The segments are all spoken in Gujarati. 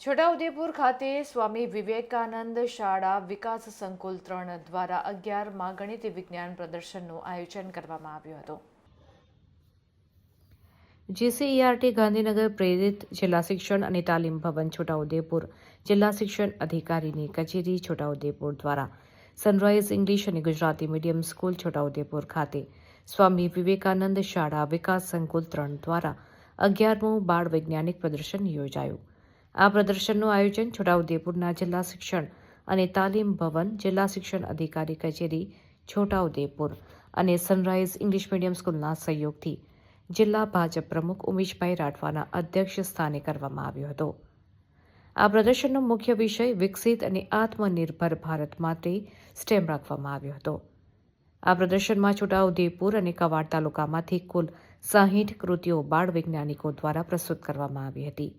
છોટાઉદેપુર ખાતે સ્વામી વિવેકાનંદ શાળા વિકાસ સંકુલ ત્રણ દ્વારા અગિયારમાં ગણિત વિજ્ઞાન પ્રદર્શનનું આયોજન કરવામાં આવ્યું હતું. જીસીઈઆરટી ગાંધીનગર પ્રેરિત જિલ્લા શિક્ષણ અને તાલીમ ભવન છોટાઉદેપુર જિલ્લા શિક્ષણ અધિકારીની કચેરી છોટાઉદેપુર દ્વારા સનરાઇઝ ઇંગ્લિશ અને ગુજરાતી મીડિયમ સ્કૂલ છોટાઉદેપુર ખાતે સ્વામી વિવેકાનંદ શાળા વિકાસ સંકુલ ત્રણ દ્વારા અગિયારમું બાળ વૈજ્ઞાનિક પ્રદર્શન યોજાયું. આ પ્રદર્શનનું આયોજન છોટાઉદેપુરના જિલ્લા શિક્ષણ અને તાલીમ ભવન જિલ્લા શિક્ષણ અધિકારી કચેરી છોટાઉદેપુર અને સનરાઇઝ ઇંગ્લિશ મીડિયમ સ્કૂલના સહયોગથી જિલ્લા ભાજપ પ્રમુખ ઉમેશભાઈ રાઠવાના અધ્યક્ષ સ્થાને કરવામાં આવ્યો હતો. આ પ્રદર્શનનો મુખ્ય વિષય વિકસિત અને આત્મનિર્ભર ભારત માટે સ્ટેમ રાખવામાં આવ્યો હતો. આ પ્રદર્શનમાં છોટાઉદેપુર અને કવાડ તાલુકામાંથી કુલ સાહીઠ કૃતિઓ બાળ વૈજ્ઞાનિકો દ્વારા પ્રસ્તુત કરવામાં આવી હતી.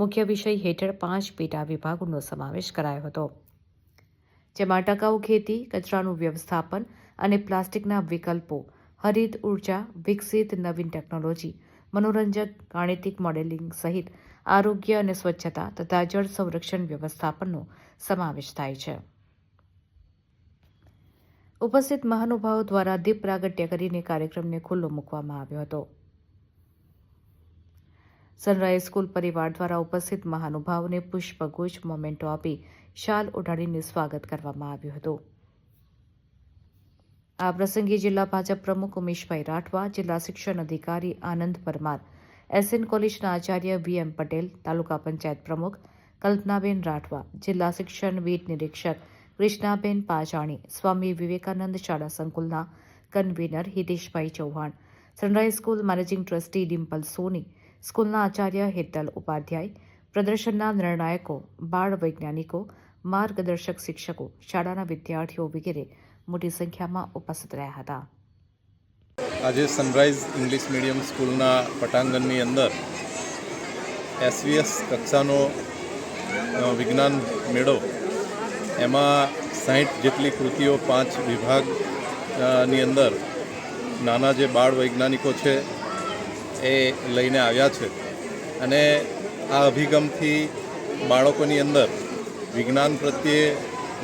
મુખ્ય વિષય હેઠળ પાંચ પેટા વિભાગોનો સમાવેશ કરાયો હતો, જેમાં ટકાઉ ખેતી, કચરાનું વ્યવસ્થાપન અને પ્લાસ્ટિકના વિકલ્પો, હરિત ઊર્જા, વિકસિત નવીન ટેકનોલોજી મનોરંજક ગાણિતિક મોડેલિંગ સહિત આરોગ્ય અને સ્વચ્છતા તથા જળ સંરક્ષણ વ્યવસ્થાપનનો સમાવેશ થાય છે. ઉપસ્થિત મહાનુભાવો દ્વારા દીપ પ્રાગટ્ય કરીને કાર્યક્રમને ખુલ્લો મૂકવામાં આવ્યો હતો. સનરાઇઝ સ્કૂલ પરિવાર દ્વારા ઉપસ્થિત મહાનુભાવોને પુષ્પગુચ્છ, મોમેન્ટો આપી શાલ ઉડાડીને સ્વાગત કરવામાં આવ્યું હતું. આ પ્રસંગે જિલ્લા ભાજપ પ્રમુખ ઉમેશભાઈ રાઠવા, જિલ્લા શિક્ષણ અધિકારી આનંદ પરમાર, એસએન કોલેજના આચાર્ય વી એમ પટેલ, તાલુકા પંચાયત પ્રમુખ કલ્પનાબેન રાઠવા, જિલ્લા શિક્ષણ વીટ નિરીક્ષક કૃષ્ણાબેન પાજાણી, સ્વામી વિવેકાનંદ શાળા સંકુલના convener Hiteshbhai Chauhan sunrise school managing trustee Dimple Soni સ્કૂલના આચાર્ય હેતલ ઉપાધ્યાય, પ્રદર્શનના નિર્ણાયકો, બાળ વૈજ્ઞાનિકો, માર્ગદર્શક શિક્ષકો, શાળાના વિદ્યાર્થીઓ વગેરે મોટી સંખ્યામાં ઉપસ્થિત રહ્યા હતા. આજે સનરાઈઝ ઇંગ્લિશ મીડિયમ સ્કૂલના પટાંગણની અંદર એસવીએસ કક્ષાનો વિજ્ઞાન મેળો, એમાં સાહીઠ જેટલી કૃતિઓ પાંચ વિભાગની અંદર નાના જે બાળ વૈજ્ઞાનિકો છે એ લઈને આવ્યા છે. અને આ અભિગમથી બાળકોની અંદર વિજ્ઞાન પ્રત્યે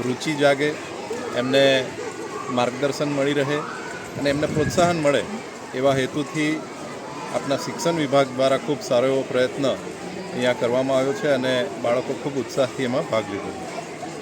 રુચિ જાગે, એમને માર્ગદર્શન મળી રહે અને એમને પ્રોત્સાહન મળે એવા હેતુથી આપણા શિક્ષણ વિભાગ દ્વારા ખૂબ સારો એવો પ્રયત્ન અહીંયા કરવામાં આવ્યો છે અને બાળકો ખૂબ ઉત્સાહથી એમાં ભાગ લીધો છે.